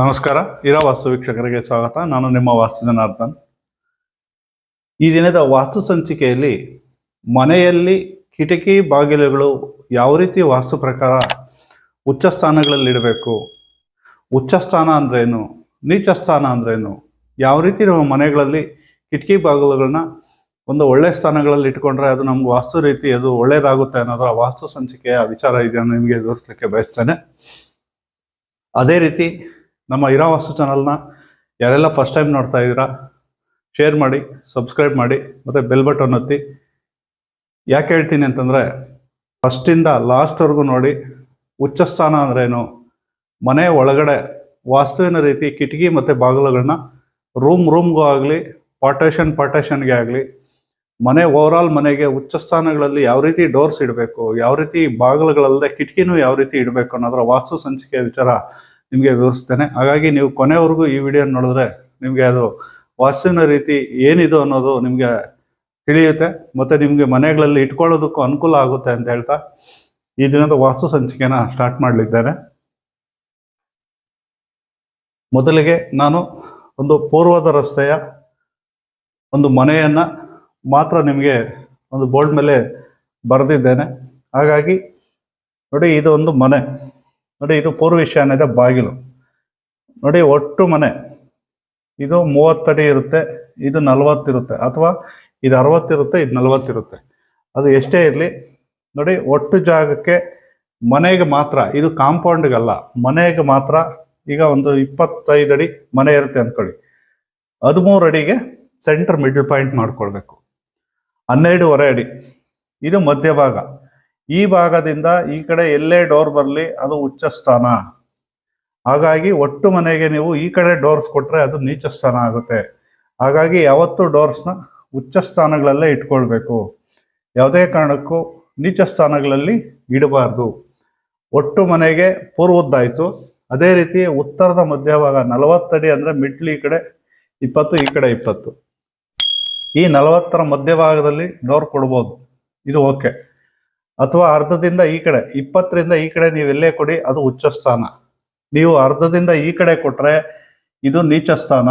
ನಮಸ್ಕಾರ, ಇರೋ ವಾಸ್ತು ವೀಕ್ಷಕರಿಗೆ ಸ್ವಾಗತ. ನಾನು ನಿಮ್ಮ ವಾಸ್ತು ಜನಾರ್ದನ್. ಈ ದಿನದ ವಾಸ್ತು ಸಂಚಿಕೆಯಲ್ಲಿ ಮನೆಯಲ್ಲಿ ಕಿಟಕಿ ಬಾಗಿಲುಗಳು ಯಾವ ರೀತಿ ವಾಸ್ತು ಪ್ರಕಾರ ಉಚ್ಚ ಸ್ಥಾನಗಳಲ್ಲಿ ಇಡಬೇಕು, ಉಚ್ಚ ಸ್ಥಾನ ಅಂದ್ರೇನು ನೀಚ ಸ್ಥಾನ ಅಂದ್ರೇನು ಯಾವ ರೀತಿ ನಮ್ಮ ಮನೆಗಳಲ್ಲಿ ಕಿಟಕಿ ಬಾಗಿಲುಗಳನ್ನ ಒಂದು ಒಳ್ಳೆ ಸ್ಥಾನಗಳಲ್ಲಿ ಇಟ್ಕೊಂಡ್ರೆ ಅದು ನಮ್ಗೆ ವಾಸ್ತು ರೀತಿ ಅದು ಒಳ್ಳೇದಾಗುತ್ತೆ ಆ ವಾಸ್ತು ಸಂಚಿಕೆಯ ವಿಚಾರ ಇದೆಯನ್ನು ನಿಮಗೆ ತೋರಿಸ್ಲಿಕ್ಕೆ ಬಯಸ್ತೇನೆ. ಅದೇ ರೀತಿ ನಮ್ಮ ಇರೋ ವಾಸ್ತು ಚಾನಲ್ನ ಯಾರೆಲ್ಲ ಫಸ್ಟ್ ಟೈಮ್ ನೋಡ್ತಾ ಇದ್ದೀರಾ ಶೇರ್ ಮಾಡಿ ಸಬ್ಸ್ಕ್ರೈಬ್ ಮಾಡಿ, ಮತ್ತು ಬೆಲ್ ಬಟನ್ ಒತ್ತಿ. ಯಾಕೆ ಹೇಳ್ತೀನಿ ಅಂತಂದರೆ ಫಸ್ಟಿಂದ ಲಾಸ್ಟ್ವರೆಗೂ ನೋಡಿ, ಉಚ್ಚ ಸ್ಥಾನ ಅಂದ್ರೇನು ಮನೆ ಒಳಗಡೆ ವಾಸ್ತುವಿನ ರೀತಿ ಕಿಟಕಿ ಮತ್ತು ಬಾಗಿಲುಗಳನ್ನ ರೂಮ್ ರೂಮ್ಗೂ ಆಗಲಿ ಪಾರ್ಟೇಷನ್ ಪಾರ್ಟೇಷನ್ಗೆ ಆಗಲಿ, ಮನೆ ಓವರಾಲ್ ಮನೆಗೆ ಉಚ್ಚ ಸ್ಥಾನಗಳಲ್ಲಿ ಯಾವ ರೀತಿ ಡೋರ್ಸ್ ಇಡಬೇಕು, ಯಾವ ರೀತಿ ಬಾಗಿಲುಗಳಲ್ಲದೆ ಕಿಟಕಿನೂ ಯಾವ ರೀತಿ ಇಡಬೇಕು ಅನ್ನೋದರ ವಾಸ್ತು ಸಂಚಿಕೆಯ ವಿಚಾರ ನಿಮಗೆ ವಿವರಿಸ್ತೇನೆ. ಹಾಗಾಗಿ ನೀವು ಕೊನೆವರೆಗೂ ಈ ವಿಡಿಯೋ ನೋಡಿದ್ರೆ ನಿಮಗೆ ಅದು ವಾಸ್ತುವಿನ ರೀತಿ ಏನಿದು ಅನ್ನೋದು ನಿಮಗೆ ತಿಳಿಯುತ್ತೆ. ಮತ್ತು ನಿಮಗೆ ಮನೆಗಳಲ್ಲಿ ಇಟ್ಕೊಳ್ಳೋದಕ್ಕೂ ಅನುಕೂಲ ಆಗುತ್ತೆ ಅಂತ ಹೇಳ್ತಾ ಈ ದಿನದ ವಾಸ್ತು ಸಂಚಿಕೆನ ಸ್ಟಾರ್ಟ್ ಮಾಡಲಿದ್ದೇನೆ. ಮೊದಲಿಗೆ ನಾನು ಒಂದು ಪೂರ್ವದ ರಸ್ತೆಯ ಒಂದು ಮನೆಯನ್ನು ಮಾತ್ರ ನಿಮಗೆ ಒಂದು ಬೋರ್ಡ್ ಮೇಲೆ ಬರೆದಿದ್ದೇನೆ. ಹಾಗಾಗಿ ನೋಡಿ, ಇದು ಒಂದು ಮನೆ. ನೋಡಿ, ಇದು ಪೂರ್ವ ಈಶಾನ್ಯದ ಬಾಗಿಲು. ನೋಡಿ, ಒಟ್ಟು ಮನೆ, ಇದು ಮೂವತ್ತಡಿ ಇರುತ್ತೆ, ಇದು ನಲವತ್ತಿರುತ್ತೆ ಅಥವಾ ಇದು ಅರವತ್ತಿರುತ್ತೆ ಇದು ನಲವತ್ತಿರುತ್ತೆ ಅದು ಎಷ್ಟೇ ಇರಲಿ, ನೋಡಿ, ಒಟ್ಟು ಜಾಗಕ್ಕೆ ಮನೆಗೆ ಮಾತ್ರ, ಇದು ಕಾಂಪೌಂಡ್ಗಲ್ಲ, ಮನೆಗೆ ಮಾತ್ರ ಈಗ ಒಂದು ಇಪ್ಪತ್ತೈದು ಅಡಿ ಮನೆ ಇರುತ್ತೆ ಅಂದ್ಕೊಳ್ಳಿ ಹದಿಮೂರು ಅಡಿಗೆ ಸೆಂಟರ್ ಮಿಡ್ಲ್ ಪಾಯಿಂಟ್ ಮಾಡ್ಕೊಳ್ಬೇಕು. ಹನ್ನೆರಡೂವರೆ ಅಡಿ. ಇದು ಮಧ್ಯಭಾಗ. ಈ ಭಾಗದಿಂದ ಈ ಕಡೆ ಎಲ್ಲೇ ಡೋರ್ ಬರಲಿ ಅದು ಉಚ್ಚ ಸ್ಥಾನ. ಹಾಗಾಗಿ ಒಟ್ಟು ಮನೆಗೆ ನೀವು ಈ ಕಡೆ ಡೋರ್ಸ್ ಕೊಟ್ಟರೆ ಅದು ನೀಚ ಸ್ಥಾನ ಆಗುತ್ತೆ. ಹಾಗಾಗಿ ಯಾವತ್ತೂ ಡೋರ್ಸ್ನ ಉಚ್ಚ ಸ್ಥಾನಗಳಲ್ಲೇ ಇಟ್ಕೊಳ್ಬೇಕು. ಯಾವುದೇ ಕಾರಣಕ್ಕೂ ನೀಚ ಸ್ಥಾನಗಳಲ್ಲಿ ಇಡಬಾರ್ದು. ಒಟ್ಟು ಮನೆಗೆ ಪೂರ್ವದ್ದಾಯಿತು. ಅದೇ ರೀತಿ ಉತ್ತರದ ಮಧ್ಯಭಾಗ ನಲವತ್ತಡಿ ಅಂದರೆ ಮಿಡ್ಲ್ ಈ ಕಡೆ ಇಪ್ಪತ್ತು, ಈ ಕಡೆ ಇಪ್ಪತ್ತು. ಈ ನಲವತ್ತರ ಮಧ್ಯಭಾಗದಲ್ಲಿ ಡೋರ್ ಕೊಡ್ಬೋದು. ಇದು ಓಕೆ. ಅಥವಾ ಅರ್ಧದಿಂದ ಈ ಕಡೆ, ಇಪ್ಪತ್ತರಿಂದ ಈ ಕಡೆ ನೀವು ಎಲ್ಲೇ ಕೊಡಿ, ಅದು ಉಚ್ಚ ಸ್ಥಾನ ನೀವು ಅರ್ಧದಿಂದ ಈ ಕಡೆ ಕೊಟ್ರೆ ಇದು ನೀಚ ಸ್ಥಾನ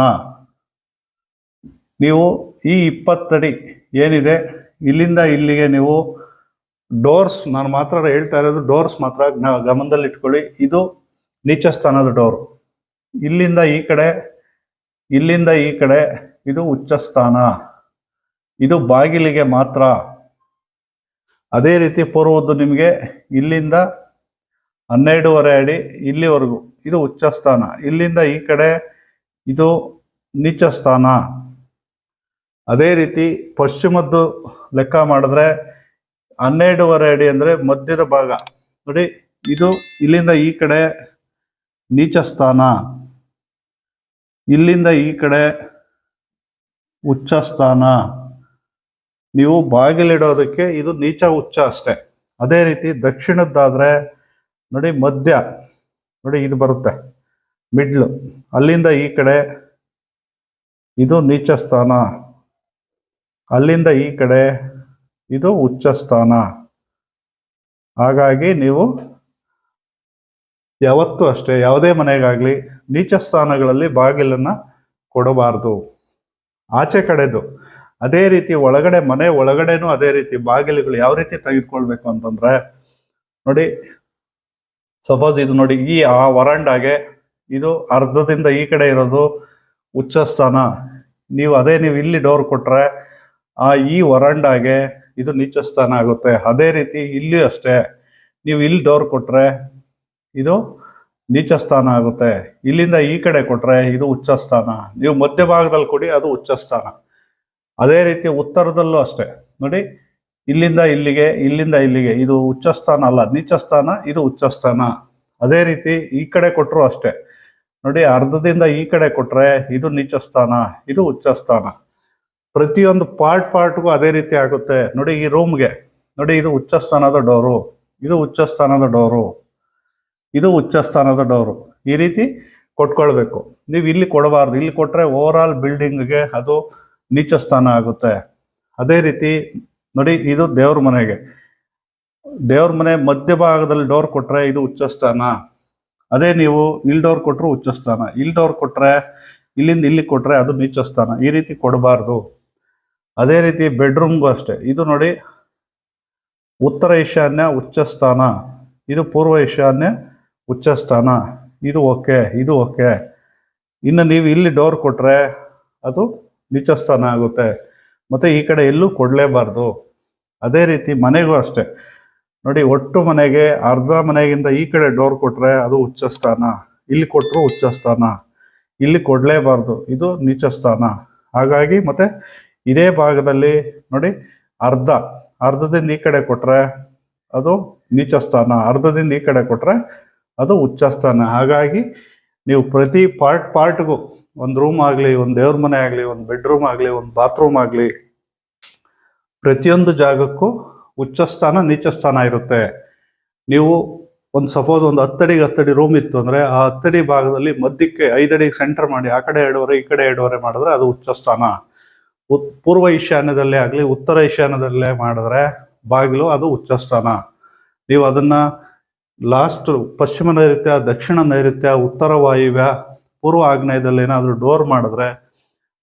ನೀವು ಈ ಇಪ್ಪತ್ತಡಿ ಏನಿದೆ, ಇಲ್ಲಿಂದ ಇಲ್ಲಿಗೆ ನೀವು ಡೋರ್ಸ್, ನಾನು ಮಾತ್ರ ಹೇಳ್ತಾ ಇರೋದು ಡೋರ್ಸ್ ಮಾತ್ರ ಗಮನದಲ್ಲಿ ಇಟ್ಕೊಳ್ಳಿ ಇದು ನೀಚ ಸ್ಥಾನದ ಡೋರ್. ಇಲ್ಲಿಂದ ಈ ಕಡೆ, ಇಲ್ಲಿಂದ ಈ ಕಡೆ, ಇದು ಉಚ್ಚ ಸ್ಥಾನ ಇದು ಬಾಗಿಲಿಗೆ ಮಾತ್ರ. ಅದೇ ರೀತಿ ಪೂರ್ವದ್ದು ನಿಮಗೆ ಇಲ್ಲಿಂದ ಹನ್ನೆರಡೂವರೆ ಅಡಿ ಇಲ್ಲಿವರೆಗೂ, ಇದು ಉಚ್ಚ ಸ್ಥಾನ ಇಲ್ಲಿಂದ ಈ ಕಡೆ ಇದು ನೀಚ ಸ್ಥಾನ ಅದೇ ರೀತಿ ಪಶ್ಚಿಮದ್ದು ಲೆಕ್ಕ ಮಾಡಿದ್ರೆ ಹನ್ನೆರಡೂವರೆ ಅಡಿ ಅಂದರೆ ಮಧ್ಯದ ಭಾಗ. ನೋಡಿ, ಇದು ಇಲ್ಲಿಂದ ಈ ಕಡೆ ನೀಚ ಸ್ಥಾನ ಇಲ್ಲಿಂದ ಈ ಕಡೆ ಉಚ್ಚ ಸ್ಥಾನ ನೀವು ಬಾಗಿಲಿಡೋದಕ್ಕೆ ಇದು ನೀಚ ಉಚ್ಚ ಅಷ್ಟೇ. ಅದೇ ರೀತಿ ದಕ್ಷಿಣದ್ದಾದರೆ ನೋಡಿ ಮಧ್ಯ, ನೋಡಿ ಇದು ಬರುತ್ತೆ, ಮಿಡ್ಲು, ಅಲ್ಲಿಂದ ಈ ಕಡೆ ಇದು ನೀಚ ಸ್ಥಾನ, ಅಲ್ಲಿಂದ ಈ ಕಡೆ ಇದು ಉಚ್ಚ ಸ್ಥಾನ. ಹಾಗಾಗಿ ನೀವು ಯಾವತ್ತೂ ಅಷ್ಟೇ, ಯಾವುದೇ ಮನೆಗಾಗಲಿ ನೀಚ ಸ್ಥಾನಗಳಲ್ಲಿ ಬಾಗಿಲನ್ನು ಕೊಡಬಾರ್ದು. ಆಚೆ ಕಡೆದು ಅದೇ ರೀತಿ ಒಳಗಡೆ, ಮನೆ ಒಳಗಡೆನೂ ಅದೇ ರೀತಿ ಬಾಗಿಲುಗಳು ಯಾವ ರೀತಿ ತೆಗೆದುಕೊಳ್ಬೇಕು ಅಂತಂದ್ರೆ, ನೋಡಿ ಸಪೋಸ್ ಇದು ನೋಡಿ, ಈ ಆ ವರಾಂಡಾಗೆ ಇದು ಅರ್ಧದಿಂದ ಈ ಕಡೆ ಇರೋದು ಉಚ್ಚ ಸ್ಥಾನ ನೀವು ಅದೇ ನೀವು ಇಲ್ಲಿ ಡೋರ್ ಕೊಟ್ರೆ ಆ ಈ ವರಾಂಡಾಗೆ ಇದು ನೀಚ ಸ್ಥಾನ ಆಗುತ್ತೆ. ಅದೇ ರೀತಿ ಇಲ್ಲಿ ಅಷ್ಟೇ. ನೀವು ಇಲ್ಲಿ ಡೋರ್ ಕೊಟ್ರೆ ಇದು ನೀಚ ಸ್ಥಾನ ಆಗುತ್ತೆ. ಇಲ್ಲಿಂದ ಈ ಕಡೆ ಕೊಟ್ರೆ ಇದು ಉಚ್ಚ ಸ್ಥಾನ ನೀವು ಮಧ್ಯಭಾಗದಲ್ಲಿ ಕೊಡಿ, ಅದು ಉಚ್ಚ ಸ್ಥಾನ ಅದೇ ರೀತಿ ಉತ್ತರದಲ್ಲೂ ಅಷ್ಟೇ. ನೋಡಿ, ಇಲ್ಲಿಂದ ಇಲ್ಲಿಗೆ ಇಲ್ಲಿಂದ ಇಲ್ಲಿಗೆ. ಇದು ಉಚ್ಚಸ್ಥಾನ ಅಲ್ಲ, ನೀಚಸ್ಥಾನ, ಇದು ಉಚ್ಚಸ್ಥಾನ. ಅದೇ ರೀತಿ ಈ ಕಡೆ ಕೊಟ್ಟರು ಅಷ್ಟೇ. ನೋಡಿ, ಅರ್ಧದಿಂದ ಈ ಕಡೆ ಕೊಟ್ಟರೆ ಇದು ನೀಚಸ್ಥಾನ, ಇದು ಉಚ್ಚಸ್ಥಾನ. ಪ್ರತಿಯೊಂದು ಪಾರ್ಟ್ ಪಾರ್ಟ್ಗೂ ಅದೇ ರೀತಿ ಆಗುತ್ತೆ. ನೋಡಿ, ಈ ರೂಮ್ಗೆ. ನೋಡಿ, ಇದು ಉಚ್ಚಸ್ಥಾನದ ಡೋರು. ಇದು ಉಚ್ಚಸ್ಥಾನದ ಡೋರು. ಇದು ಉಚ್ಚಸ್ಥಾನದ ಡೋರು. ಈ ರೀತಿ ಕೊಟ್ಕೊಳ್ಬೇಕು. ನೀವು ಇಲ್ಲಿ ಕೊಡಬಾರ್ದು. ಇಲ್ಲಿ ಕೊಟ್ಟರೆ ಓವರ್ ಆಲ್ ಬಿಲ್ಡಿಂಗ್ಗೆ ಅದು ನೀಚ ಸ್ಥಾನ ಆಗುತ್ತೆ. ಅದೇ ರೀತಿ ನೋಡಿ ಇದು ದೇವ್ರ ಮನೆಗೆ. ದೇವ್ರ ಮನೆ ಮಧ್ಯಭಾಗದಲ್ಲಿ ಡೋರ್ ಕೊಟ್ರೆ ಇದು ಉಚ್ಚ ಸ್ಥಾನ. ಅದೇ ನೀವು ಇಲ್ಲಿ ಡೋರ್ ಕೊಟ್ಟರು ಉಚ್ಚ ಸ್ಥಾನ. ಡೋರ್ ಕೊಟ್ರೆ, ಇಲ್ಲಿಂದ ಇಲ್ಲಿ ಕೊಟ್ರೆ ಅದು ನೀಚ ಸ್ಥಾನ. ಈ ರೀತಿ ಕೊಡಬಾರ್ದು. ಅದೇ ರೀತಿ ಬೆಡ್ರೂಮ್ಗೂ ಅಷ್ಟೇ. ಇದು ನೋಡಿ ಉತ್ತರ ಈಶಾನ್ಯ ಉಚ್ಚ ಸ್ಥಾನ. ಇದು ಪೂರ್ವ ಈಶಾನ್ಯ ಉಚ್ಚ ಸ್ಥಾನ. ಇದು ಓಕೆ ಇದು ಓಕೆ ಇನ್ನು ನೀವು ಇಲ್ಲಿ ಡೋರ್ ಕೊಟ್ಟರೆ ಅದು ನೀಚ ಸ್ಥಾನ ಆಗುತ್ತೆ. ಮತ್ತು ಈ ಕಡೆ ಎಲ್ಲೂ ಕೊಡಲೇಬಾರ್ದು. ಅದೇ ರೀತಿ ಮನೆಗೂ ಅಷ್ಟೇ. ನೋಡಿ, ಒಟ್ಟು ಮನೆಗೆ ಅರ್ಧ ಮನೆಗಿಂತ ಈ ಕಡೆ ಡೋರ್ ಕೊಟ್ಟರೆ ಅದು ಉಚ್ಚ ಸ್ಥಾನ ಇಲ್ಲಿ ಕೊಟ್ಟರು ಉಚ್ಚ ಸ್ಥಾನ ಇಲ್ಲಿ ಕೊಡಲೇಬಾರ್ದು. ಇದು ನೀಚಸ್ಥಾನ. ಹಾಗಾಗಿ ಮತ್ತು ಇದೇ ಭಾಗದಲ್ಲಿ ನೋಡಿ, ಅರ್ಧ. ಅರ್ಧದಿಂದ ಈ ಕಡೆ ಕೊಟ್ಟರೆ ಅದು ನೀಚಸ್ಥಾನ. ಅರ್ಧದಿಂದ ಈ ಕಡೆ ಕೊಟ್ಟರೆ ಅದು ಉಚ್ಚಸ್ಥಾನ. ಹಾಗಾಗಿ ನೀವು ಪ್ರತಿ ಪಾರ್ಟ್ ಪಾರ್ಟ್ಗೂ ಒಂದು ರೂಮ್ ಆಗಲಿ, ಒಂದು ದೇವ್ರ ಮನೆ ಆಗಲಿ, ಒಂದು ಬೆಡ್ರೂಮ್ ಆಗಲಿ, ಒಂದು ಬಾತ್ರೂಮ್ ಆಗಲಿ, ಪ್ರತಿಯೊಂದು ಜಾಗಕ್ಕೂ ಉಚ್ಚ ಸ್ಥಾನ ನೀಚ ಸ್ಥಾನ ಇರುತ್ತೆ. ನೀವು ಒಂದು ಸಪೋಸ್ ಒಂದು ಹತ್ತಡಿಗೆ ಹತ್ತಡಿ ರೂಮ್ ಇತ್ತು ಅಂದ್ರೆ, ಆ ಹತ್ತಡಿ ಭಾಗದಲ್ಲಿ ಮಧ್ಯಕ್ಕೆ ಐದಡಿಗೆ ಸೆಂಟರ್ ಮಾಡಿ, ಆ ಕಡೆ ಎರಡುವರೆ, ಈ ಕಡೆ ಎರಡುವರೆ ಮಾಡಿದ್ರೆ ಅದು ಉಚ್ಚ ಸ್ಥಾನ ಪೂರ್ವ ಈಶಾನ್ಯದಲ್ಲೇ ಆಗಲಿ, ಉತ್ತರ ಈಶಾನ್ಯದಲ್ಲೇ ಮಾಡಿದ್ರೆ ಬಾಗಿಲು ಅದು ಉಚ್ಚ ಸ್ಥಾನ ನೀವು ಅದನ್ನ ಲಾಸ್ಟ್ ಪಶ್ಚಿಮ ನೈಋತ್ಯ, ದಕ್ಷಿಣ ನೈಋತ್ಯ, ಉತ್ತರ ವಾಯುವ್ಯ ಪೂರ್ವ ಆಗ್ನೇಯದಲ್ಲಿ ಏನಾದರೂ ಡೋರ್ ಮಾಡಿದ್ರೆ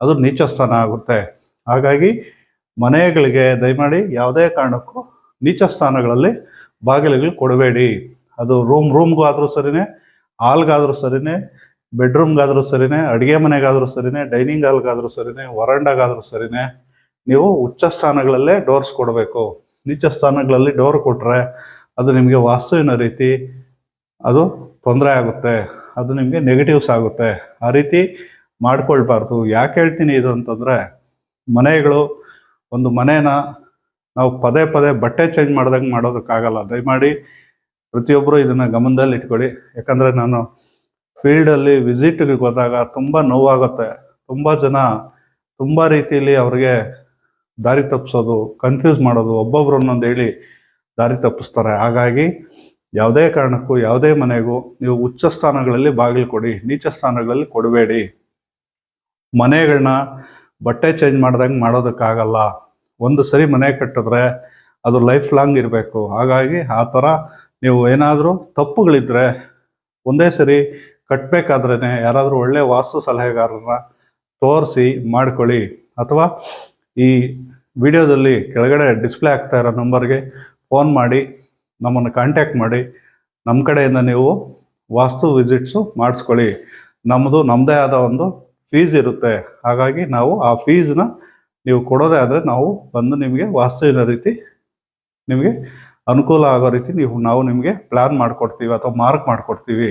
ಅದು ನೀಚ ಸ್ಥಾನ ಆಗುತ್ತೆ. ಹಾಗಾಗಿ ಮನೆಗಳಿಗೆ ದಯಮಾಡಿ ಯಾವುದೇ ಕಾರಣಕ್ಕೂ ನೀಚ ಸ್ಥಾನಗಳಲ್ಲಿ ಬಾಗಿಲುಗಳು ಕೊಡಬೇಡಿ. ಅದು ರೂಮ್ ರೂಮ್ಗೂ ಆದರೂ ಸರಿನೇ ಹಾಲ್ಗಾದರೂ ಸರಿನೇ ಬೆಡ್ರೂಮ್ಗಾದರೂ ಸರಿನೇ, ಅಡುಗೆ ಮನೆಗಾದರೂ ಸರಿನೇ ಡೈನಿಂಗ್ ಹಾಲ್ಗಾದರೂ ಸರಿನೇ ವರಂಡಾಗಾದರೂ ಸರಿನೇ, ನೀವು ಉಚ್ಚ ಸ್ಥಾನಗಳಲ್ಲೇ ಡೋರ್ಸ್ ಕೊಡಬೇಕು. ನೀಚ ಸ್ಥಾನಗಳಲ್ಲಿ ಡೋರ್ ಕೊಟ್ಟರೆ ಅದು ನಿಮಗೆ ವಾಸ್ತುವಿನ ರೀತಿ ಅದು ತೊಂದರೆ ಆಗುತ್ತೆ. ಅದು ನಿಮಗೆ ನೆಗೆಟಿವ್ಸ್ ಆಗುತ್ತೆ. ಆ ರೀತಿ ಮಾಡ್ಕೊಳ್ಬಾರ್ದು. ಯಾಕೆ ಹೇಳ್ತೀನಿ ಇದು ಅಂತಂದರೆ, ಮನೆಗಳು, ಒಂದು ಮನೇನ ನಾವು ಪದೇ ಪದೇ ಬಟ್ಟೆ ಚೇಂಜ್ ಮಾಡ್ದಂಗೆ ಮಾಡೋದಕ್ಕಾಗಲ್ಲ. ದಯಮಾಡಿ ಪ್ರತಿಯೊಬ್ಬರು ಇದನ್ನು ಗಮನದಲ್ಲಿ ಇಟ್ಕೊಳ್ಳಿ. ಯಾಕಂದರೆ ನಾನು ಫೀಲ್ಡಲ್ಲಿ ವಿಸಿಟ್ಗೆ ಹೋದಾಗ ತುಂಬ ನೋವಾಗುತ್ತೆ. ತುಂಬ ಜನ ತುಂಬ ರೀತಿಯಲ್ಲಿ ಅವ್ರಿಗೆ ದಾರಿ ತಪ್ಪಿಸೋದು ಕನ್ಫ್ಯೂಸ್ ಮಾಡೋದು, ಒಬ್ಬೊಬ್ರು ಒಂದೊಂದು ಹೇಳಿ ದಾರಿ ತಪ್ಪಿಸ್ತಾರೆ. ಹಾಗಾಗಿ ಯಾವುದೇ ಕಾರಣಕ್ಕೂ, ಯಾವುದೇ ಮನೆಗೂ ನೀವು ಉಚ್ಚ ಸ್ಥಾನಗಳಲ್ಲಿ ಬಾಗಿಲು ಕೊಡಿ, ನೀಚ ಸ್ಥಾನಗಳಲ್ಲಿ ಕೊಡಬೇಡಿ. ಮನೆಗಳನ್ನ ಬಟ್ಟೆ ಚೇಂಜ್ ಮಾಡ್ದಂಗೆ ಮಾಡೋದಕ್ಕಾಗಲ್ಲ. ಒಂದು ಸರಿ ಮನೆ ಕಟ್ಟಿದ್ರೆ ಅದು ಲೈಫ್ ಲಾಂಗ್ ಇರಬೇಕು. ಹಾಗಾಗಿ ಆ ಥರ ನೀವು ಏನಾದರೂ ತಪ್ಪುಗಳಿದ್ದರೆ ಒಂದೇ ಸರಿ ಕಟ್ಟಬೇಕಾದ್ರೇ ಯಾರಾದರೂ ಒಳ್ಳೆ ವಾಸ್ತು ಸಲಹೆಗಾರರನ್ನ ತೋರಿಸಿ ಮಾಡ್ಕೊಳ್ಳಿ. ಅಥವಾ ಈ ವಿಡಿಯೋದಲ್ಲಿ ಕೆಳಗಡೆ ಡಿಸ್ಪ್ಲೇ ಆಗ್ತಾ ಇರೋ ನಂಬರ್ಗೆ ಫೋನ್ ಮಾಡಿ. ನಮ್ಮನ್ನು ಕಾಂಟ್ಯಾಕ್ಟ್ ಮಾಡಿ ನಮ್ಮ ಕಡೆಯಿಂದ ನೀವು ವಾಸ್ತು ವಿಸಿಟ್ಸು ಮಾಡಿಸ್ಕೊಳ್ಳಿ. ನಮ್ಮದು ನಮ್ಮದೇ ಆದ ಒಂದು ಫೀಸ್ ಇರುತ್ತೆ. ಹಾಗಾಗಿ ನಾವು ಆ ಫೀಸ್ನ ನೀವು ಕೊಡೋದೇ ಆದರೆ ನಾವು ಬಂದು ನಿಮಗೆ ವಾಸ್ತುವಿನ ರೀತಿ ನಿಮಗೆ ಅನುಕೂಲ ಆಗೋ ರೀತಿ ನೀವು, ನಾವು ನಿಮಗೆ ಪ್ಲ್ಯಾನ್ ಮಾಡಿಕೊಡ್ತೀವಿ ಅಥವಾ ಮಾರ್ಕ್ ಮಾಡಿಕೊಡ್ತೀವಿ.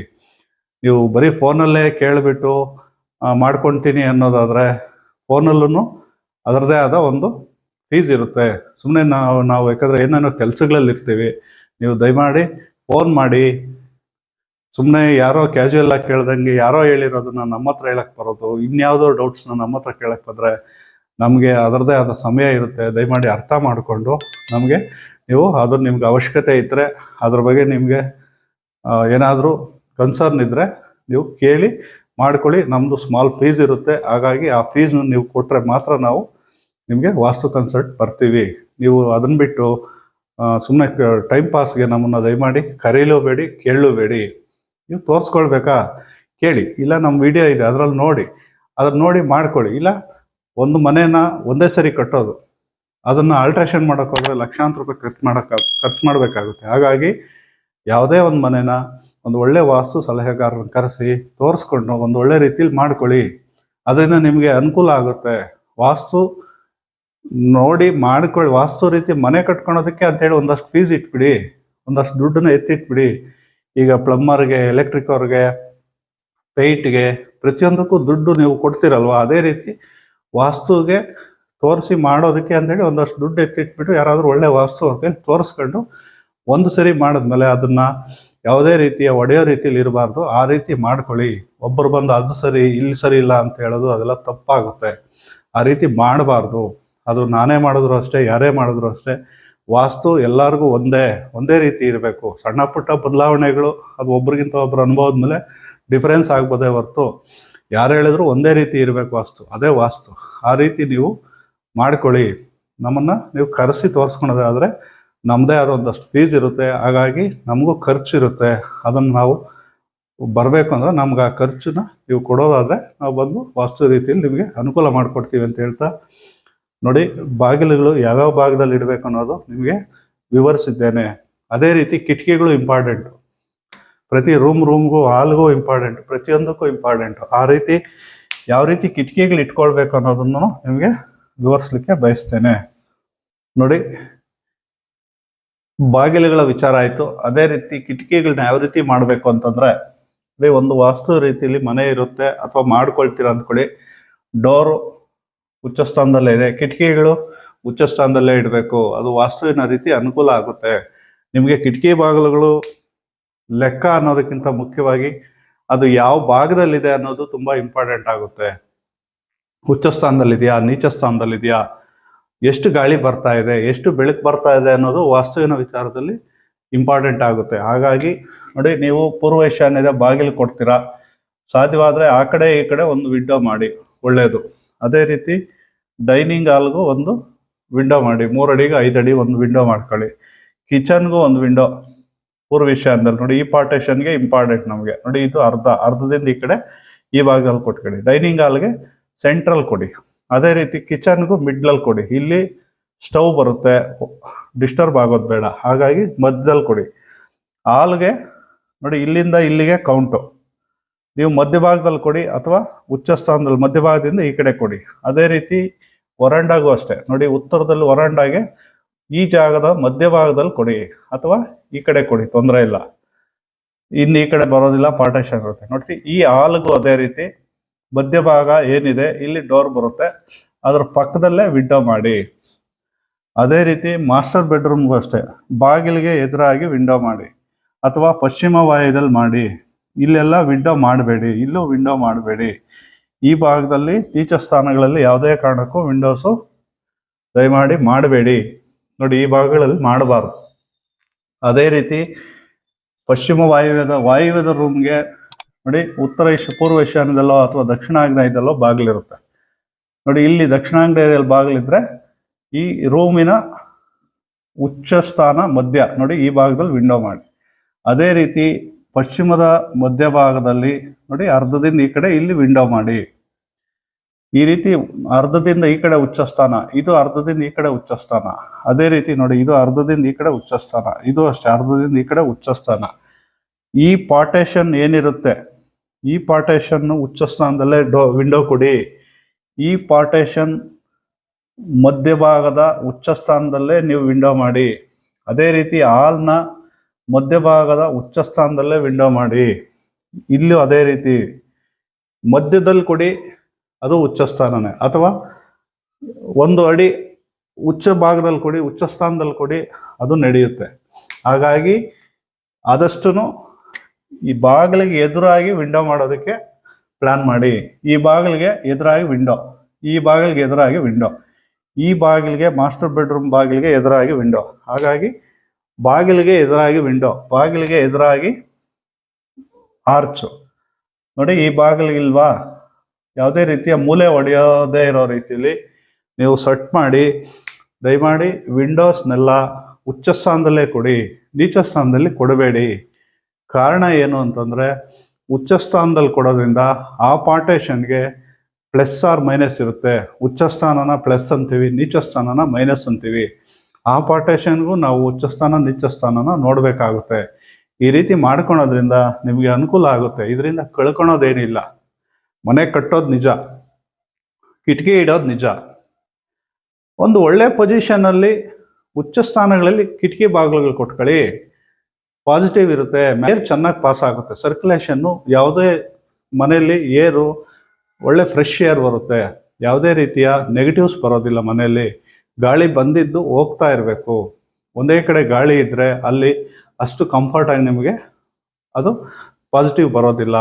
ನೀವು ಬರೀ ಫೋನಲ್ಲೇ ಕೇಳಿಬಿಟ್ಟು ಮಾಡ್ಕೊತೀನಿ ಅನ್ನೋದಾದರೆ ಫೋನಲ್ಲೂ ಅದರದೇ ಆದ ಒಂದು ಫೀಸ್ ಇರುತ್ತೆ. ಸುಮ್ಮನೆ ನಾವು ನಾವು ಯಾಕಂದರೆ ಏನೇನೋ ಕೆಲಸಗಳಲ್ಲಿ ಇರ್ತೀವಿ ನೀವು ದಯಮಾಡಿ ಫೋನ್ ಮಾಡಿ. ಸುಮ್ಮನೆ ಯಾರೋ ಕ್ಯಾಶುಯಲ್ ಆಗಿ ಕೇಳ್ದಂಗೆ ಯಾರೋ ಹೇಳಿರೋದನ್ನ ನಮ್ಮ ಹತ್ರ ಹೇಳಕ್ ಬರೋದು, ಇನ್ಯಾವುದೋ ಡೌಟ್ಸ್ನ ನಮ್ಮ ಹತ್ರ ಕೇಳಕ್ ಬಂದರೆ ನಮಗೆ ಅದರದೇ ಆದ ಸಮಯ ಇರುತ್ತೆ. ದಯಮಾಡಿ ಅರ್ಥ ಮಾಡಿಕೊಂಡು ನಮಗೆ ನೀವು ಅದು ನಿಮ್ಗೆ ಅವಶ್ಯಕತೆ ಇದ್ದರೆ ಅದ್ರ ಬಗ್ಗೆ ನಿಮಗೆ ಏನಾದರೂ ಕನ್ಸರ್ನ್ ಇದ್ದರೆ ನೀವು ಕೇಳಿ ಮಾಡ್ಕೊಳ್ಳಿ. ನಮ್ಮದು ಸ್ಮಾಲ್ ಫೀಸ್ ಇರುತ್ತೆ. ಹಾಗಾಗಿ ಆ ಫೀಸ್ನ ನೀವು ಕೊಟ್ಟರೆ ಮಾತ್ರ ನಾವು ನಿಮಗೆ ವಾಸ್ತು ಕನ್ಸಲ್ಟ್ ಬರ್ತೀವಿ. ನೀವು ಅದನ್ನ ಬಿಟ್ಟು ಸುಮ್ಮನೆ ಟೈಮ್ ಪಾಸ್ಗೆ ನಮ್ಮನ್ನು ದಯಮಾಡಿ ಕರೀಲೂಬೇಡಿ ಕೇಳಲೂಬೇಡಿ ನೀವು ತೋರಿಸ್ಕೊಳ್ಬೇಕಾ? ಕೇಳಿ. ಇಲ್ಲ ನಮ್ಮ ವಿಡಿಯೋ ಇದೆ, ಅದರಲ್ಲಿ ನೋಡಿ. ಅದನ್ನ ನೋಡಿ ಮಾಡ್ಕೊಳ್ಳಿ. ಇಲ್ಲ, ಒಂದು ಮನೇನ ಒಂದೇ ಸರಿ ಕಟ್ಟೋದು. ಅದನ್ನು ಆಲ್ಟ್ರೇಷನ್ ಮಾಡೋಕ್ಕೋದ್ರೆ ಲಕ್ಷಾಂತರ ರೂಪಾಯಿ ಖರ್ಚು ಮಾಡೋಕ್ಕಾಗ ಖರ್ಚು ಮಾಡಬೇಕಾಗುತ್ತೆ. ಹಾಗಾಗಿ ಯಾವುದೇ ಒಂದು ಮನೇನ ಒಂದು ಒಳ್ಳೆ ವಾಸ್ತು ಸಲಹೆಗಾರರನ್ನು ಕರೆಸಿ, ತೋರಿಸ್ಕೊಂಡು ಒಂದು ಒಳ್ಳೆ ರೀತಿಯಲ್ಲಿ ಮಾಡ್ಕೊಳ್ಳಿ. ಅದರಿಂದ ನಿಮಗೆ ಅನುಕೂಲ ಆಗುತ್ತೆ. ವಾಸ್ತು ನೋಡಿ ಮಾಡ್ಕೊಳ್ಳಿ ವಾಸ್ತು ರೀತಿ ಮನೆ ಕಟ್ಕೊಳೋದಕ್ಕೆ ಅಂತೇಳಿ ಒಂದಷ್ಟು ಫೀಸ್ ಇಟ್ಬಿಡಿ, ಒಂದಷ್ಟು ದುಡ್ಡನ್ನ ಎತ್ತಿಟ್ಬಿಡಿ. ಈಗ ಪ್ಲಮ್ಮರ್ಗೆ ಎಲೆಕ್ಟ್ರಿಕ್ ಅವ್ರಿಗೆ ಪೇಂಟ್ಗೆ ಪ್ರತಿಯೊಂದಕ್ಕೂ ದುಡ್ಡು ನೀವು ಕೊಡ್ತೀರಲ್ವ? ಅದೇ ರೀತಿ ವಾಸ್ತುಗೆ ತೋರಿಸಿ ಮಾಡೋದಕ್ಕೆ ಅಂತೇಳಿ ಒಂದಷ್ಟು ದುಡ್ಡು ಎತ್ತಿಟ್ಬಿಟ್ಟು ಯಾರಾದರೂ ಒಳ್ಳೆ ವಾಸ್ತು ಅಂತೇಳಿ ತೋರಿಸ್ಕೊಂಡು ಒಂದು ಸರಿ ಮಾಡಿದ್ಮೇಲೆ ಅದನ್ನು ಯಾವುದೇ ರೀತಿಯ ಒಡೆಯೋ ರೀತಿಯಲ್ಲಿ ಇರಬಾರ್ದು, ಆ ರೀತಿ ಮಾಡ್ಕೊಳ್ಳಿ. ಒಬ್ಬರು ಬಂದು ಅದು ಸರಿ, ಇಲ್ಲಿ ಸರಿ ಇಲ್ಲ ಅಂತ ಹೇಳೋದು ಅದೆಲ್ಲ ತಪ್ಪಾಗುತ್ತೆ. ಆ ರೀತಿ ಮಾಡಬಾರ್ದು. ಅದು ನಾನೇ ಮಾಡಿದ್ರು ಅಷ್ಟೇ, ಯಾರೇ ಮಾಡಿದ್ರು ಅಷ್ಟೇ, ವಾಸ್ತು ಎಲ್ಲರಿಗೂ ಒಂದೇ ಒಂದೇ ರೀತಿ ಇರಬೇಕು. ಸಣ್ಣ ಪುಟ್ಟ ಬದಲಾವಣೆಗಳು, ಅದು ಒಬ್ರಿಗಿಂತ ಒಬ್ರು ಅನುಭವದ ಮೇಲೆ ಡಿಫರೆನ್ಸ್ ಆಗ್ಬೋದೇ ಹೊರತು ಯಾರು ಹೇಳಿದ್ರು ಒಂದೇ ರೀತಿ ಇರಬೇಕು ವಾಸ್ತು, ಅದೇ ವಾಸ್ತು. ಆ ರೀತಿ ನೀವು ಮಾಡ್ಕೊಳ್ಳಿ. ನಮ್ಮನ್ನು ನೀವು ಕರೆಸಿ ತೋರಿಸ್ಕೊಳೋದಾದರೆ ನಮ್ಮದೇ ಆದ ಒಂದಷ್ಟು ಫೀಸ್ ಇರುತ್ತೆ, ಹಾಗಾಗಿ ನಮಗೂ ಖರ್ಚು ಇರುತ್ತೆ ಅದನ್ನು ನಾವು ಬರಬೇಕು ಅಂದರೆ ನಮ್ಗೆ ಆ ಖರ್ಚನ್ನ ನೀವು ಕೊಡೋದಾದರೆ ನಾವು ಬಂದು ವಾಸ್ತು ರೀತಿಯಲ್ಲಿ ನಿಮಗೆ ಅನುಕೂಲ ಮಾಡಿಕೊಡ್ತೀವಿ ಅಂತ ಹೇಳ್ತಾ ನೋಡಿ ಬಾಗಿಲುಗಳು ಯಾವ್ಯಾವ ಭಾಗದಲ್ಲಿ ಇಡಬೇಕು ಅನ್ನೋದು ನಿಮಗೆ ವಿವರಿಸಿದ್ದೇನೆ. ಅದೇ ರೀತಿ ಕಿಟಕಿಗಳು ಇಂಪಾರ್ಟೆಂಟ್ ಪ್ರತಿ ರೂಮ್ ರೂಮ್ಗೂ ಹಾಲ್ಗೂ ಇಂಪಾರ್ಟೆಂಟ್ ಪ್ರತಿಯೊಂದಕ್ಕೂ ಇಂಪಾರ್ಟೆಂಟ್ ಆ ರೀತಿ ಯಾವ ರೀತಿ ಕಿಟಕಿಗಳು ಇಟ್ಕೊಳ್ಬೇಕು ಅನ್ನೋದನ್ನು ನಿಮಗೆ ವಿವರಿಸ್ಲಿಕ್ಕೆ ಬಯಸ್ತೇನೆ. ನೋಡಿ, ಬಾಗಿಲುಗಳ ವಿಚಾರ ಆಯಿತು. ಅದೇ ರೀತಿ ಕಿಟಕಿಗಳನ್ನ ಯಾವ ರೀತಿ ಮಾಡಬೇಕು ಅಂತಂದರೆ ಅದೇ ಒಂದು ವಾಸ್ತು ರೀತಿಯಲ್ಲಿ ಮನೆ ಇರುತ್ತೆ ಅಥವಾ ಮಾಡ್ಕೊಳ್ತೀರ ಅಂದ್ಕೊಳ್ಳಿ. ಡೋರು ಉಚ್ಚ ಸ್ಥಾನದಲ್ಲೇ ಇದೆ. ಕಿಟಕಿಗಳು ಉಚ್ಚ ಸ್ಥಾನದಲ್ಲೇ ಇಡಬೇಕು. ಅದು ವಾಸ್ತುವಿನ ರೀತಿ ಅನುಕೂಲ ಆಗುತ್ತೆ. ನಿಮಗೆ ಕಿಟಕಿ ಬಾಗಿಲುಗಳು ಲೆಕ್ಕ ಅನ್ನೋದಕ್ಕಿಂತ ಮುಖ್ಯವಾಗಿ ಅದು ಯಾವ ಭಾಗದಲ್ಲಿದೆ ಅನ್ನೋದು ತುಂಬ ಇಂಪಾರ್ಟೆಂಟ್ ಆಗುತ್ತೆ. ಉಚ್ಚ ಸ್ಥಾನದಲ್ಲಿದೆಯಾ ನೀಚ ಸ್ಥಾನದಲ್ಲಿದೆಯಾ ಎಷ್ಟು ಗಾಳಿ ಬರ್ತಾ ಇದೆ, ಎಷ್ಟು ಬೆಳಕು ಬರ್ತಾ ಇದೆ ಅನ್ನೋದು ವಾಸ್ತುವಿನ ವಿಚಾರದಲ್ಲಿ ಇಂಪಾರ್ಟೆಂಟ್ ಆಗುತ್ತೆ. ಹಾಗಾಗಿ ನೋಡಿ, ನೀವು ಪೂರ್ವ ಈಶಾನ್ಯದ ಬಾಗಿಲು ಕೊಡ್ತೀರಾ, ಸಾಧ್ಯವಾದರೆ ಆ ಕಡೆ ಈ ಕಡೆ ಒಂದು ವಿಂಡೋ ಮಾಡಿ ಒಳ್ಳೆಯದು ಅದೇ ರೀತಿ ಡೈನಿಂಗ್ ಹಾಲ್ಗೂ ಒಂದು ವಿಂಡೋ ಮಾಡಿ, ಮೂರು ಅಡಿಗೆ ಐದು ಅಡಿ ಒಂದು ವಿಂಡೋ ಮಾಡ್ಕೊಳ್ಳಿ. ಕಿಚನ್ಗೂ ಒಂದು ವಿಂಡೋ ಪೂರ್ವ ಅಂದಲ್ಲಿ ನೋಡಿ, ಈ ಪಾರ್ಟೇಷನ್ಗೆ ಇಂಪಾರ್ಟೆಂಟ್ ನಮಗೆ. ನೋಡಿ, ಇದು ಅರ್ಧ, ಅರ್ಧದಿಂದ ಈ ಕಡೆ ಈ ಭಾಗದಲ್ಲಿ ಕೊಟ್ಕೊಳ್ಳಿ. ಡೈನಿಂಗ್ ಹಾಲ್ಗೆ ಸೆಂಟ್ರಲ್ ಕೊಡಿ. ಅದೇ ರೀತಿ ಕಿಚನ್ಗೂ ಮಿಡ್ಲಲ್ಲಿ ಕೊಡಿ. ಇಲ್ಲಿ ಸ್ಟವ್ ಬರುತ್ತೆ, ಡಿಸ್ಟರ್ಬ್ ಆಗೋದು ಬೇಡ. ಹಾಗಾಗಿ ಮಧ್ಯದಲ್ಲಿ ಕೊಡಿ. ಹಾಲ್ಗೆ, ನೋಡಿ, ಇಲ್ಲಿಂದ ಇಲ್ಲಿಗೆ ಕೌಂಟು ನೀವು ಮಧ್ಯಭಾಗದಲ್ಲಿ ಕೊಡಿ ಅಥವಾ ಉಚ್ಚ ಸ್ಥಾನದಲ್ಲಿ ಮಧ್ಯಭಾಗದಿಂದ ಈ ಕಡೆ ಕೊಡಿ. ಅದೇ ರೀತಿ ವರಂಡಾಗೂ ಅಷ್ಟೇ. ನೋಡಿ, ಉತ್ತರದಲ್ಲಿ ವರಂಡಾಗೆ ಈ ಜಾಗದ ಮಧ್ಯಭಾಗದಲ್ಲಿ ಕೊಡಿ ಅಥವಾ ಈ ಕಡೆ ಕೊಡಿ, ತೊಂದರೆ ಇಲ್ಲ. ಇನ್ನು ಈ ಕಡೆ ಬರೋದಿಲ್ಲ, ಪಾರ್ಟೇಷನ್ ಇರುತ್ತೆ. ನೋಡಿ ಈ ಹಾಲ್ಗೂ ಅದೇ ರೀತಿ ಮಧ್ಯಭಾಗ ಏನಿದೆ, ಇಲ್ಲಿ ಡೋರ್ ಬರುತ್ತೆ. ಅದ್ರ ಪಕ್ಕದಲ್ಲೇ ವಿಂಡೋ ಮಾಡಿ. ಅದೇ ರೀತಿ ಮಾಸ್ಟರ್ ಬೆಡ್ರೂಮ್ಗೂ ಅಷ್ಟೇ. ಬಾಗಿಲಿಗೆ ಎದುರಾಗಿ ವಿಂಡೋ ಮಾಡಿ ಅಥವಾ ಪಶ್ಚಿಮ ವಾಯುದಲ್ಲಿ ಮಾಡಿ. ಇಲ್ಲೆಲ್ಲ ವಿಂಡೋ ಮಾಡಬೇಡಿ, ಇಲ್ಲೂ ವಿಂಡೋ ಮಾಡಬೇಡಿ. ಈ ಭಾಗದಲ್ಲಿ ಟೀಚರ್ ಸ್ಥಾನಗಳಲ್ಲಿ ಯಾವುದೇ ಕಾರಣಕ್ಕೂ ವಿಂಡೋಸು ದಯಮಾಡಿ ಮಾಡಬೇಡಿ. ನೋಡಿ, ಈ ಭಾಗಗಳಲ್ಲಿ ಮಾಡಬಾರ್ದು. ಅದೇ ರೀತಿ ಪಶ್ಚಿಮ ವಾಯುವ್ಯದ ವಾಯುವ್ಯದ ರೂಮ್ಗೆ ನೋಡಿ, ಉತ್ತರ ಈಶ ಪೂರ್ವ ಈಶಾನ್ಯದಲ್ಲೋ ಅಥವಾ ದಕ್ಷಿಣಾಗ್ನೇಯದಲ್ಲೋ ಬಾಗಿಲಿರುತ್ತೆ. ನೋಡಿ, ಇಲ್ಲಿ ದಕ್ಷಿಣಾಗ್ನೇಯದಲ್ಲಿ ಬಾಗಿಲಿದ್ರೆ ಈ ರೂಮಿನ ಉಚ್ಚ ಸ್ಥಾನ ಮಧ್ಯ, ನೋಡಿ, ಈ ಭಾಗದಲ್ಲಿ ವಿಂಡೋ ಮಾಡಿ. ಅದೇ ರೀತಿ ಪಶ್ಚಿಮದ ಮಧ್ಯಭಾಗದಲ್ಲಿ ನೋಡಿ ಅರ್ಧದಿಂದ ಈ ಕಡೆ ಇಲ್ಲಿ ವಿಂಡೋ ಮಾಡಿ. ಈ ರೀತಿ ಅರ್ಧದಿಂದ ಈ ಕಡೆ ಉಚ್ಚಸ್ಥಾನ, ಇದು ಅರ್ಧದಿಂದ ಈ ಕಡೆ ಉಚ್ಚಸ್ಥಾನ. ಅದೇ ರೀತಿ ನೋಡಿ ಇದು ಅರ್ಧದಿಂದ ಈ ಕಡೆ ಉಚ್ಚಸ್ಥಾನ, ಇದು ಅಷ್ಟೇ ಅರ್ಧದಿಂದ ಈ ಕಡೆ ಉಚ್ಚಸ್ಥಾನ. ಈ ಪಾರ್ಟೇಷನ್ ಏನಿರುತ್ತೆ? ಈ ಪಾರ್ಟೇಷನ್ ಉಚ್ಚಸ್ಥಾನದಲ್ಲೇ ಡೋ ವಿಂಡೋ ಕೊಡಿ. ಈ ಪಾರ್ಟೇಷನ್ ಮಧ್ಯಭಾಗದ ಉಚ್ಚಸ್ಥಾನದಲ್ಲೇ ನೀವು ವಿಂಡೋ ಮಾಡಿ. ಅದೇ ರೀತಿ ಹಾಲ್ನ ಮಧ್ಯಭಾಗದ ಉಚ್ಚ ಸ್ಥಾನದಲ್ಲೇ ವಿಂಡೋ ಮಾಡಿ. ಇಲ್ಲೂ ಅದೇ ರೀತಿ ಮಧ್ಯದಲ್ಲಿ ಕೊಡಿ, ಅದು ಉಚ್ಚ ಸ್ಥಾನನೇ. ಅಥವಾ ಒಂದು ಅಡಿ ಉಚ್ಚ ಭಾಗದಲ್ಲಿ ಕೊಡಿ, ಉಚ್ಚ ಸ್ಥಾನದಲ್ಲಿ ಕೊಡಿ, ಅದು ನಡೆಯುತ್ತೆ. ಹಾಗಾಗಿ ಆದಷ್ಟು ಈ ಬಾಗಿಲಿಗೆ ಎದುರಾಗಿ ವಿಂಡೋ ಮಾಡೋದಕ್ಕೆ ಪ್ಲ್ಯಾನ್ ಮಾಡಿ. ಈ ಬಾಗಿಲಿಗೆ ಎದುರಾಗಿ ವಿಂಡೋ ಈ ಬಾಗಿಲಿಗೆ ಎದುರಾಗಿ ವಿಂಡೋ ಈ ಬಾಗಿಲಿಗೆ ಮಾಸ್ಟರ್ ಬೆಡ್ರೂಮ್ ಬಾಗಿಲಿಗೆ ಎದುರಾಗಿ ವಿಂಡೋ ಹಾಗಾಗಿ ಬಾಗಿಲಿಗೆ ಎದುರಾಗಿ ವಿಂಡೋ ಬಾಗಿಲಿಗೆ ಎದುರಾಗಿ ಆರ್ಚು ನೋಡಿ ಈ ಬಾಗಿಲಿಗಿಲ್ವಾ ಯಾವುದೇ ರೀತಿಯ ಮೂಲೆ ಒಡೆಯೋದೇ ಇರೋ ರೀತಿಯಲ್ಲಿ ನೀವು ಸೆಟ್ ಮಾಡಿ, ದಯಮಾಡಿ ವಿಂಡೋಸ್ನೆಲ್ಲ ಉಚ್ಚ ಸ್ಥಾನದಲ್ಲೇ ಕೊಡಿ, ನೀಚ ಸ್ಥಾನದಲ್ಲಿ ಕೊಡಬೇಡಿ. ಕಾರಣ ಏನು ಅಂತಂದರೆ, ಉಚ್ಚ ಸ್ಥಾನದಲ್ಲಿ ಕೊಡೋದ್ರಿಂದ ಆ ಪಾರ್ಟೇಷನ್ಗೆ ಪ್ಲಸ್ ಆರ್ ಮೈನಸ್ ಇರುತ್ತೆ. ಉಚ್ಚ ಸ್ಥಾನನ ಪ್ಲಸ್ ಅಂತೀವಿ, ನೀಚ ಸ್ಥಾನನ ಮೈನಸ್ ಅಂತೀವಿ. ಆ ಪಾರ್ಟೇಷನ್ಗೂ ನಾವು ಉಚ್ಚ ಸ್ಥಾನ ನಿಚ್ಚ ಸ್ಥಾನನ ನೋಡಬೇಕಾಗುತ್ತೆ. ಈ ರೀತಿ ಮಾಡ್ಕೊಳೋದ್ರಿಂದ ನಿಮಗೆ ಅನುಕೂಲ ಆಗುತ್ತೆ. ಇದರಿಂದ ಕಳ್ಕೊಳೋದೇನಿಲ್ಲ. ಮನೆ ಕಟ್ಟೋದು ನಿಜ. ಕಿಟಕಿ ಇಡೋದು ನಿಜ. ಒಂದು ಒಳ್ಳೆ ಪೊಸಿಷನಲ್ಲಿ ಉಚ್ಚ ಸ್ಥಾನಗಳಲ್ಲಿ ಕಿಟಕಿ ಬಾಗಿಲುಗಳು ಕೊಟ್ಕೊಳ್ಳಿ. ಪಾಸಿಟಿವ್ ಇರುತ್ತೆ. ಏರ್ ಚೆನ್ನಾಗಿ ಪಾಸ್ ಆಗುತ್ತೆ. ಸರ್ಕ್ಯುಲೇಷನ್ನು ಯಾವುದೇ ಮನೆಯಲ್ಲಿ ಏರು, ಒಳ್ಳೆ ಫ್ರೆಶ್ ಏರ್ ಬರುತ್ತೆ. ಯಾವುದೇ ರೀತಿಯ ನೆಗೆಟಿವ್ಸ್ ಬರೋದಿಲ್ಲ ಮನೆಯಲ್ಲಿ. ಗಾಳಿ ಬಂದಿದ್ದು ಹೋಗ್ತಾ ಇರಬೇಕು. ಒಂದೇ ಕಡೆ ಗಾಳಿ ಇದ್ದರೆ ಅಲ್ಲಿ ಅಷ್ಟು ಕಂಫರ್ಟಾಗಿ ನಿಮಗೆ ಅದು ಪಾಸಿಟಿವ್ ಬರೋದಿಲ್ಲ.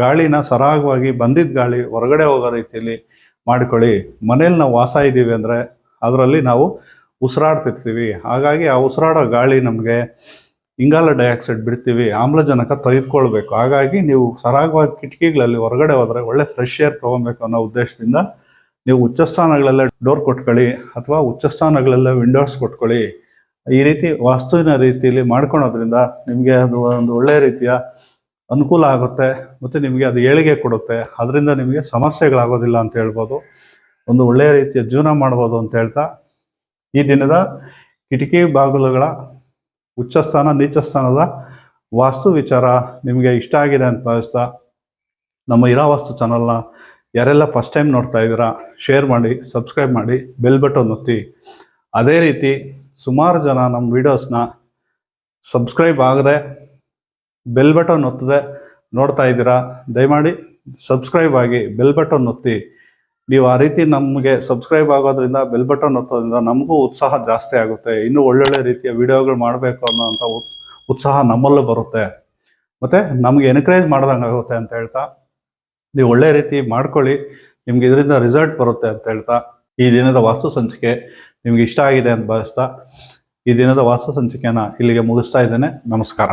ಗಾಳಿನ ಸರಾಗವಾಗಿ ಬಂದಿದ್ದ ಗಾಳಿ ಹೊರಗಡೆ ಹೋಗೋ ರೀತಿಯಲ್ಲಿ ಮಾಡ್ಕೊಳ್ಳಿ. ಮನೇಲಿ ನಾವು ವಾಸ ಇದ್ದೀವಿ ಅಂದರೆ ಅದರಲ್ಲಿ ನಾವು ಉಸಿರಾಡ್ತಿರ್ತೀವಿ. ಹಾಗಾಗಿ ಆ ಉಸಿರಾಡೋ ಗಾಳಿ ನಮಗೆ ಇಂಗಾಲ ಡೈಆಕ್ಸೈಡ್ ಬಿಡ್ತೀವಿ. ಆಮ್ಲಜನಕ ತೆಗೆದುಕೊಳ್ಬೇಕು. ಹಾಗಾಗಿ ನೀವು ಸರಾಗವಾಗಿ ಕಿಟಕಿಗಳಲ್ಲಿ ಹೊರಗಡೆ ಹೋದರೆ ಒಳ್ಳೆ ಫ್ರೆಶ್ ಏರ್ ತೊಗೊಬೇಕು ಅನ್ನೋ ಉದ್ದೇಶದಿಂದ ನೀವು ಉಚ್ಚ ಸ್ಥಾನಗಳೆಲ್ಲ ಡೋರ್ ಕೊಟ್ಕೊಳ್ಳಿ ಅಥವಾ ಉಚ್ಚ ಸ್ಥಾನಗಳೆಲ್ಲ ವಿಂಡೋಸ್ ಕೊಟ್ಕೊಳ್ಳಿ. ಈ ರೀತಿ ವಾಸ್ತುವಿನ ರೀತಿಯಲ್ಲಿ ಮಾಡ್ಕೊಳೋದ್ರಿಂದ ನಿಮಗೆ ಅದು ಒಂದು ಒಳ್ಳೆಯ ರೀತಿಯ ಅನುಕೂಲ ಆಗುತ್ತೆ ಮತ್ತು ನಿಮಗೆ ಅದು ಏಳಿಗೆ ಕೊಡುತ್ತೆ. ಅದರಿಂದ ನಿಮಗೆ ಸಮಸ್ಯೆಗಳಾಗೋದಿಲ್ಲ ಅಂತ ಹೇಳ್ಬೋದು. ಒಂದು ಒಳ್ಳೆಯ ರೀತಿಯ ಜೀವನ ಮಾಡ್ಬೋದು ಅಂತ ಹೇಳ್ತಾ ಈ ದಿನದ ಕಿಟಕಿ ಬಾಗಿಲುಗಳ ಉಚ್ಚ ಸ್ಥಾನ ನೀಚ ಸ್ಥಾನದ ವಾಸ್ತು ವಿಚಾರ ನಿಮಗೆ ಇಷ್ಟ ಆಗಿದೆ ಅಂತ ಭಾವಿಸ್ತಾ ನಮ್ಮ ಇರಾವಾಸ್ತು ಚಾನಲ್ನ ಯಾರೆಲ್ಲ ಫಸ್ಟ್ ಟೈಮ್ ನೋಡ್ತಾ ಇದ್ದೀರಾ ಶೇರ್ ಮಾಡಿ ಸಬ್ಸ್ಕ್ರೈಬ್ ಮಾಡಿ ಬೆಲ್ ಬಟನ್ ಒತ್ತಿ. ಅದೇ ರೀತಿ ಸುಮಾರು ಜನ ನಮ್ಮ ವಿಡಿಯೋಸ್ನ ಸಬ್ಸ್ಕ್ರೈಬ್ ಆಗದೆ ಬೆಲ್ ಬಟನ್ ಒತ್ತದೆ ನೋಡ್ತಾ ಇದ್ದೀರಾ, ದಯಮಾಡಿ ಸಬ್ಸ್ಕ್ರೈಬ್ ಆಗಿ ಬೆಲ್ ಬಟನ್ ಒತ್ತಿ. ನೀವು ಆ ರೀತಿ ನಮಗೆ ಸಬ್ಸ್ಕ್ರೈಬ್ ಆಗೋದ್ರಿಂದ ಬೆಲ್ ಬಟನ್ ಒತ್ತೋದ್ರಿಂದ ನಮಗೂ ಉತ್ಸಾಹ ಜಾಸ್ತಿ ಆಗುತ್ತೆ. ಇನ್ನೂ ಒಳ್ಳೊಳ್ಳೆ ರೀತಿಯ ವಿಡಿಯೋಗಳು ಮಾಡಬೇಕು ಅನ್ನೋಂಥ ಉತ್ಸ್, ಉತ್ಸಾಹ ನಮ್ಮಲ್ಲೂ ಬರುತ್ತೆ. ಮತ್ತು ನಮಗೆ ಎನ್ಕರೇಜ್ ಮಾಡ್ದಂಗೆ ಆಗುತ್ತೆ ಅಂತ ಹೇಳ್ತಾ ನೀವು ಒಳ್ಳೆ ರೀತಿ ಮಾಡ್ಕೊಳ್ಳಿ, ನಿಮ್ಗೆ ಇದರಿಂದ ರಿಸಲ್ಟ್ ಬರುತ್ತೆ ಅಂತ ಹೇಳ್ತಾ, ಈ ದಿನದ ವಾಸ್ತು ಸಂಚಿಕೆ ನಿಮ್ಗೆ ಇಷ್ಟ ಆಗಿದೆ ಅಂತ ಭಾವಿಸ್ತಾ, ಈ ದಿನದ ವಾಸ್ತು ಸಂಚಿಕೆನ ಇಲ್ಲಿಗೆ ಮುಗಿಸ್ತಾ ಇದ್ದೇನೆ. ನಮಸ್ಕಾರ.